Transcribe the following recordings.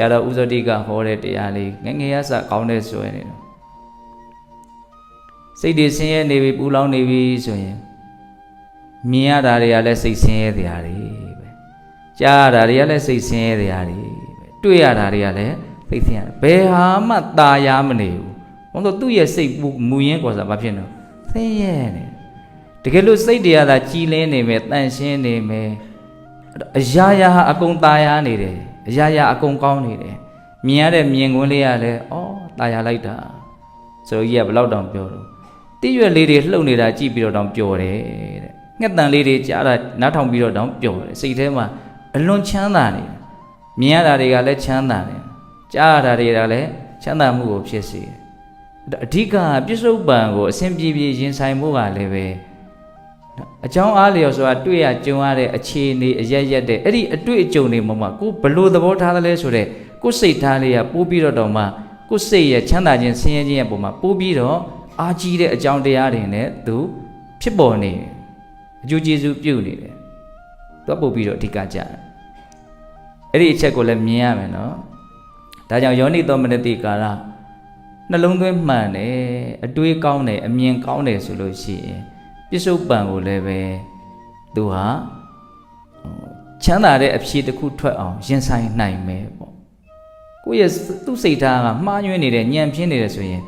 ရာတော်ဥဇတိကဟောတဲ့တရားလေးငယ်ငယ်ရစကောင်းတဲ့ဆိုရင်တော့စိတ်တွေဆင်းရဲနေပြီပူလောင်နေပြီဆိုရင်မြင်ရတာတွေကလည်းစိတ်ဆင်းရဲတရားတွေပဲကြားရတာတွေကလည်းစိတ်ဆင်းရဲတရားတွေပဲတွေ့ရတာတွေကလည်းစိတ်ဆင်းရဲဘယ်ဟာမှตาရမနေဘူးဘုန်းတော်သူ့ရဲ့စိတ်မူရင်းကောစားဘာဖြစ်နော်ဆင်းရဲနေတကယ်လို့စိတ်တွေကသာကြည်လင်းနေမယ်တန့်ရှင်းနေမယ် အရာရာဟာအကုန်ตาရနေတယ်အရာရာအကုန်ကောင်းနေတယ်မြင်ရတဲ့မြင်ကွင်းလေးကလည်းဩตาရလိုက်တာဆိုကြီးကဘယ်လောက်တောင်ပြောတော့တိရွက်လေးတွေလှုပ်နေတာကြည့်ပြီးတော့တောင်ပျော်တယ်တဲ့ငှက်တန်လေးတွေကြားတာနားထောင်ပြီးတော့တောင်ပျော်တယ်စိတ်ထဲမှာအလွန်ချမ်းသာနေတယ်မြင်ရတာတွေကလည်းချမ်းသာတယ်ကြားရတာတွေကလည်းချမ်းသာမှုကိုဖြစ်စေတယ်အဓိကပြစ္ဆုတ်ပံကိုအစဉ်ပြေပြေရင်ဆိုင်ဖို့ကလည်းပဲ အကြောင်းအားလျော်ဆိုတာတွေ့ရကြုံရတဲ့အခြေအနေအရက်ရက်တဲ့အဲ့ဒီအတွေ့အကြုံတွေမှာမှကိုဘလို့သဘောထားသလဲဆိုတော့ကိုယ်စိတ်ထားလေးကပိုးပြီးတော့တော့မှကိုယ်စိတ်ရဲ့ချမ်းသာခြင်းဆင်းရဲခြင်းရဲ့ပုံမှာပိုးပြီးတော့အာကြီးတဲ့အကြောင်းတရားတွေနဲ့သူဖြစ်ပေါ်နေတယ်အကျိုးကျေးဇူးပြုနေတယ်သူကပို့ပြီးတော့အဓိကကြတယ်အဲ့ဒီအချက်ကိုလည်းမြင်ရမယ်နော်ဒါကြောင့်ယောနိသောမနတိကာရနှလုံးသွင်းမှန်တယ်အတွေးကောင်းတယ်အမြင်ကောင်းတယ်ဆိုလို့ရှိရင် ပြစ္ဆုတ်ပံကိုလည်းပဲသူဟာချမ်းသာတဲ့အဖြေတစ်ခုထွက်အောင်ရင်ဆိုင်နိုင်မယ်ပေါ့ကိုယ့်ရဲ့သူ့စိတ်ထားကမှားယွင်းနေတယ်ညံပြင်းနေတယ်ဆိုရင်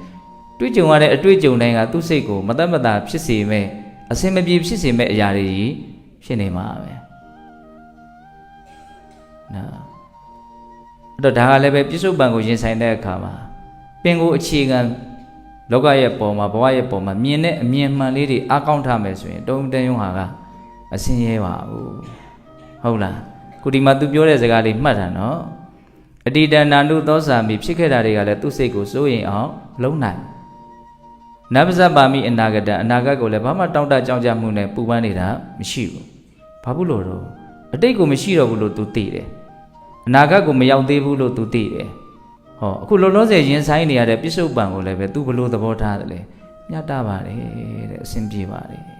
တွေးကြုံရတဲ့အတွေ့အကြုံတိုင်းကသူ့စိတ်ကိုမတတ်မတာဖြစ်စေမဲ့အစင်မပြေဖြစ်စေမဲ့အရာတွေကြီးဖြစ်နေမှာပဲနော်အဲ့တော့ဒါကလည်းပဲပြစ္ဆုတ်ပံကိုရင်ဆိုင်တဲ့အခါမှာပင်ကိုအခြေခံ လောကရဲ့ပုံမှာဘဝရဲ့ပုံမှာမြင်တဲ့အမြင်မှန်လေးတွေအကောင့်ထားမယ်ဆိုရင်တုံးတန်ယုံဟာကအစင်ရဲပါဘူးဟုတ်လားခုဒီမှာသူပြောတဲ့စကားလေးမှတ်တာနော်အတိတဏနာနုသောစာမိဖြစ်ခဲ့တာတွေကလည်းသူ့စိတ်ကိုစိုးရင်အောင်လုံးနိုင်နဗဇပါမိအနာဂတအနာဂတ်ကိုလည်းဘာမှတောင့်တကြောင်ကြမှုနဲ့ပူပန်းနေတာမရှိဘူးဘာဘူးလို့တော့အတိတ်ကိုမရှိတော့ဘူးလို့သူသိတယ်အနာဂတ်ကိုမရောက်သေးဘူးလို့သူသိတယ် ဟောအခုလောလောဆယ်ရင်ဆိုင်နေရတဲ့ပြစ္ဆုတ်ပံကိုလည်းပဲသူဘလို့သဘောထားတယ်လေမြတ်တာပါတယ်တဲ့အဆင်ပြေပါတယ်